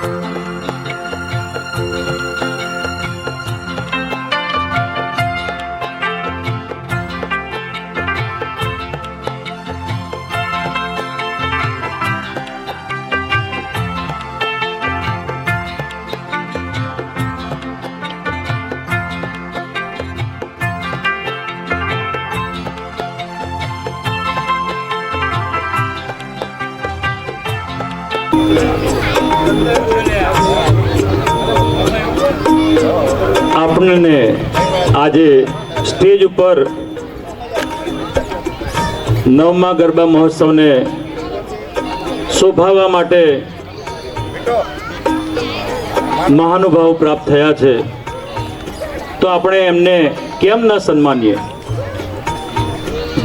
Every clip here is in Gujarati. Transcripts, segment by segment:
Thank yeah. you. આપણને આજે સ્ટેજ ઉપર નવમા ગરબા મહોત્સવને શોભાવવા માટે મહાનુભાવ પ્રાપ્ત થયા છે. તો આપણે એમને કેમ ન સન્માનીએ?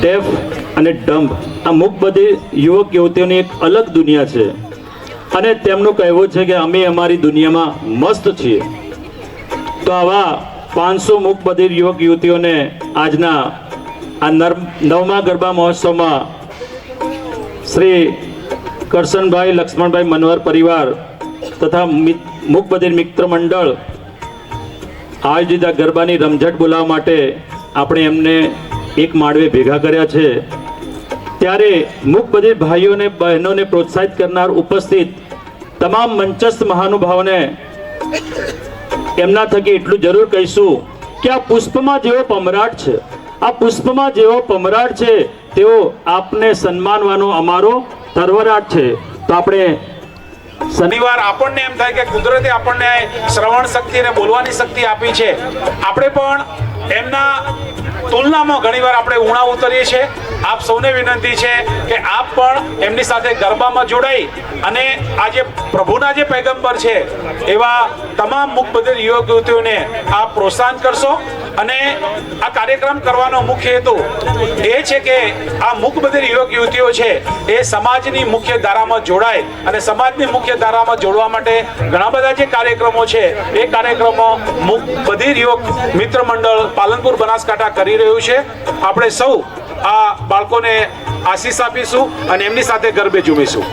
ડેફ અને ડમ્બ આ મુખ બધી યુવક યુવતીઓની એક અલગ દુનિયા છે. અને તેમનું કહેવું છે કે અમે અમારી દુનિયામાં મસ્ત છીએ. તો આવા પાંચસો મુખ બધિર યુવક યુવતીઓને આજના આ નવમા ગરબા મહોત્સવમાં શ્રી કરશનભાઈ લક્ષ્મણભાઈ મનોહર પરિવાર તથા મુખ મિત્ર મંડળ આયોજિત આ ગરબાની રમઝટ બોલાવવા માટે આપણે એમને એક માળવે ભેગા કર્યા છે. ત્યારે મુખ બધિર ભાઈઓ બહેનોને પ્રોત્સાહિત કરનાર ઉપસ્થિત તમામ મંચસ્થ મહાનુભાવોને એમના થકી એટલું જરૂર કહીશું કે આ પુષ્પમાં જેવો પમરાટ છે, આ પુષ્પમાં જેવો પમરાટ છે, તેઓ આપને સન્માનવાનો અમારો તરવરાટ છે. તો આપણે શનિવાર આપણને એમ થાય કે કુદરતે આપણને શ્રવણ શક્તિ અને બોલવાની શક્તિ આપી છે. આપણે પણ એમના તુલનામાં ઘણીવાર આપણે ઉણા ઉતરીએ છીએ. આપ સૌને વિનંતી છે કે આપ પણ એમની સાથે ગરબામાં જોડાઈ અને આજે પ્રભુના જે પૈગંબર છે, એવા તમામ મુખબદલ યુવક યુવતીઓને આપ પ્રોત્સાહન કરશો અને આ કાર્યક્રમ કરવાનો મુખ્ય હેતુ એ છે કે આ મુખબદલ યુવક યુવતીઓ છે, એ સમાજની મુખ્ય ધારામાં જોડાય અને સમાજની મુખ્ય ધારામાં જોડવા માટે ઘણા બધા જે કાર્યક્રમો છે, એ કાર્યક્રમો મુખબધિર યુવક મિત્ર મંડળ પાલનપુર બનાસકાંઠા કરી રહ્યું છે. આપણે સૌ આ બાળકોને આશીષ આપીશું અને એમની સાથે ગરબે જુમીશું